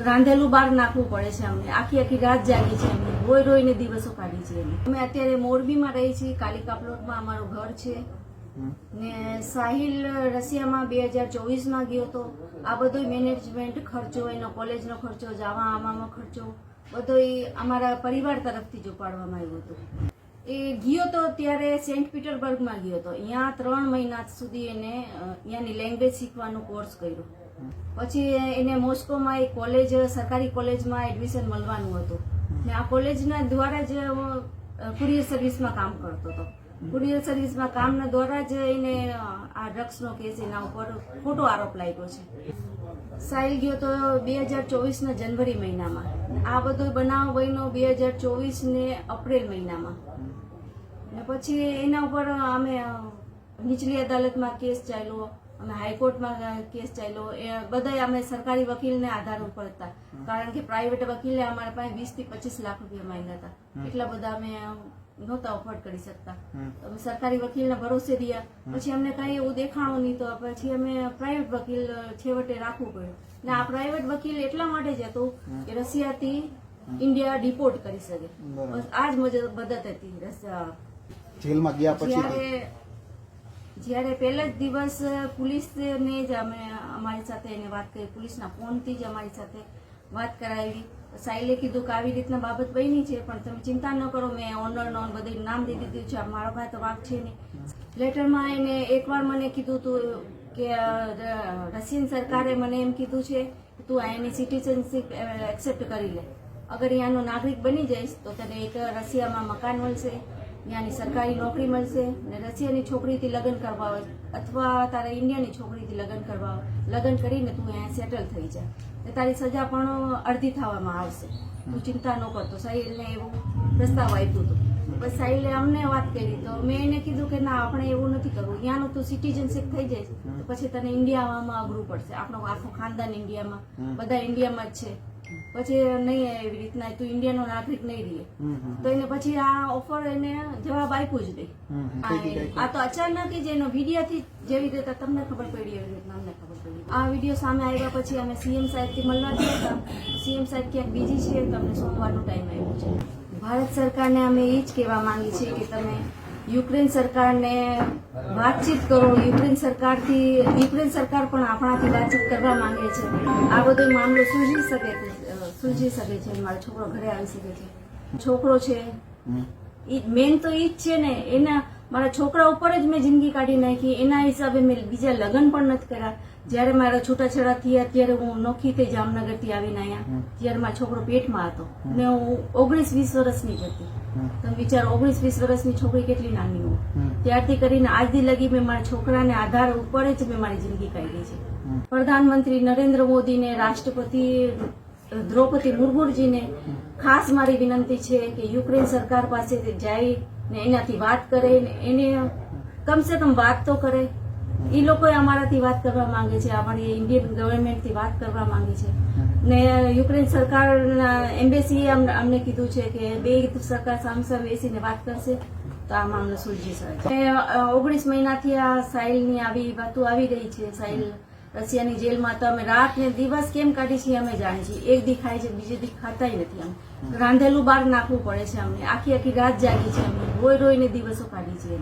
રાંધેલું બહાર નાખવું પડે છે અમને. આખી આખી રાત જાગી છે અમને. રોઈ રોઈને દિવસો કાઢી છે અમે અત્યારે મોરબીમાં રહી છીએ. કાલિકા પ્લોટમાં અમારું ઘર છે. ને સાહિલ રશિયામાં બે હજાર ચોવીસમાં ગયો હતો આ બધો મેનેજમેન્ટ ખર્ચો, એનો કોલેજનો ખર્ચો, જવા આવામાં ખર્ચો બધો અમારા પરિવાર તરફથી જ ઉપાડવામાં આવ્યો હતો. એ ગયો તો ત્યારે સેન્ટ પીટરબર્ગમાં ગયો હતો અહીંયા ત્રણ મહિના સુધી એને અહીંયાની લેંગ્વેજ શીખવાનો કોર્સ કર્યો. પછી એને મોસ્કોમાં એક કોલેજ સરકારી કોલેજમાં એડમિશન મળવાનું હતું. ને આ કોલેજના દ્વારા જ કુરિયર સર્વિસમાં કામ કરતો હતો. કુરિયર સર્વિસમાં કામના દ્વારા જ એને આ ડ્રગ્સનો કેસ એના ઉપર ખોટો આરોપ લાગ્યો છે. સાહિલ ગયો તો બે હજાર ચોવીસના જનવરી મહિનામાં. આ બધો બનાવ બન્યો બે હજાર ચોવીસને એપ્રિલ મહિનામાં. ને પછી એના ઉપર અમે નીચલી અદાલતમાં કેસ ચાલ્યો. અમે હાઈકોર્ટમાં કેસ ચાલ્યો એ બધા અમે સરકારી વકીલને આધાર ઉપર હતા કારણ કે પ્રાઇવેટ વકીલે અમારા પાસે વીસથી પચીસ લાખ રૂપિયા માંગ્યા હતા. એટલા બધા અમે નહોતા અફોર્ડ કરી શકતા. અમે સરકારી વકીલને ભરોસે રહ્યા. પછી અમને કાંઈ એવું દેખાણું નહીં તો પછી અમે પ્રાઇવેટ વકીલ છેવટે રાખવું પડ્યું. ને આ પ્રાઇવેટ વકીલ એટલા માટે જ હતું કે રશિયાથી ઇન્ડિયા ડિપોર્ટ કરી શકે. બસ આ જ મજા મદદ હતી રશિયા. જેલમાં ગયા પછી જ્યારે પહેલા જ દિવસ પોલીસને જ અમે, અમારી સાથે એને વાત કરી. પોલીસના ફોનથી જ અમારી સાથે વાત કરાવી. સાહેલે કીધું કે આવી રીતના બાબત બની છે, પણ તમે ચિંતા ન કરો. મેં ઓનર નોન બધું નામ દઈ દીધું છે. મારો ભાઈ તો વાંક છે નહીં. લેટરમાં એને એકવાર મને કીધું હતું કે રશિયન સરકારે મને એમ કીધું છે કે તું અહીંની સિટીઝનશીપ એક્સેપ્ટ કરી લે. અગર અહીંયાનો નાગરિક બની જઈશ, તો તને એક રશિયામાં મકાન મળશે. ત્યાંની સરકારી નોકરી મળશે ને રશિયાની છોકરીથી લગ્ન કરવા હોય અથવા તારા ઇન્ડિયાની છોકરીથી લગ્ન કરવા આવે. લગ્ન કરીને તું અહીંયા સેટલ થઈ જા. ને તારી સજા પણ અડધી થવામાં આવશે. તું ચિંતા ન કરતો સાહિલને એવું પ્રસ્તાવ આપ્યું હતું પછી સાહિલે અમને વાત કરી. તો મેં એને કીધું કે ના આપણે એવું નથી કરવું. ત્યાંનું તું સિટીઝનશીપ થઈ જાય. તો પછી તને ઇન્ડિયામાં અઘરું પડશે. આપણો આખો ખાનદાન ઇન્ડિયામાં. બધા ઇન્ડિયામાં જ છે. પછી નહીં એવી રીતના તું ઇન્ડિયાનો નાગરિક નહીં હમ. તો એને પછી આ ઓફર એને જવાબ આપ્યો જ નહીં. આ તો અચાનક જ એનો વિડીયોથી જેવી રીતે તમને ખબર પડી એવી રીતના અમને ખબર પડી. આ વીડિયો સામે આવ્યા પછી અમે સીએમ સાહેબથી મળવા ગયા હતા. સીએમ સાહેબ ક્યાંક બીજી છે તમને સોમવારનો ટાઈમ આવ્યો છે. ભારત સરકારને અમે એ જ કહેવા માંગીએ છીએ કે તમે યુક્રેન સરકારને વાતચીત કરો. યુક્રેન સરકારથી યુક્રેન સરકાર પણ આપણાથી વાતચીત કરવા માંગે છે. આ બધો મામલો સૂજી શકે છે અ, શકે છે મારો છોકરો ઘરે આવી શકે છે. છોકરો છે. મેન તો ઈ જ છે ને એના મારા છોકરા ઉપર જ મેં જિંદગી કાઢી નાખી. એના હિસાબે મેં બીજા લગ્ન પણ નથી કર્યા. જ્યારે મારા છૂટાછેડા થયા ત્યારે હું નોખી થઈ જામનગરથી આવીને અહીંયા ત્યારે મારો છોકરો પેટમાં હતો. ને હું ઓગણીસ વીસ વર્ષની જ હતી. તમે વિચારો ઓગણીસ વીસ વર્ષની છોકરી કેટલી નાની હોય. ત્યારથી કરીને આજથી લગી મેં મારા છોકરાને આધાર ઉપર જ મેં મારી જિંદગી કાઢી છે. પ્રધાનમંત્રી નરેન્દ્ર મોદીને રાષ્ટ્રપતિ દ્રૌપદી મુર્મુજીને ખાસ મારી વિનંતી છે કે યુક્રેન સરકાર પાસે જાય ને એનાથી વાત કરે ને એને કમસે કમ વાત તો કરે. એ લોકોએ અમારાથી વાત કરવા માંગે છે અમારી ઇન્ડિયન ગવર્મેન્ટથી વાત કરવા માંગે છે. ને યુક્રેન સરકારના એમ્બેસીએ અમને અમને કીધું છે કે બે સરકાર સામે સામે બેસીને વાત કરશે, તો આ મામલો સુલજી શકે ઓગણીસ મહિનાથી આ સાહિલની આવી વાતો આવી રહી છે સાહિલ રશિયાની જેલમાં તો અમે રાત ને દિવસ કેમ કાઢી છીએ અમે જાણીએ છીએ. એક દી ખાય છે, બીજે દી ખાતાય નથી અમે રાંધેલું બહાર નાખવું પડે છે અમને. આખી આખી રાત જાગી છે અમે. રોઈ રોઈને દિવસો કાઢી છીએ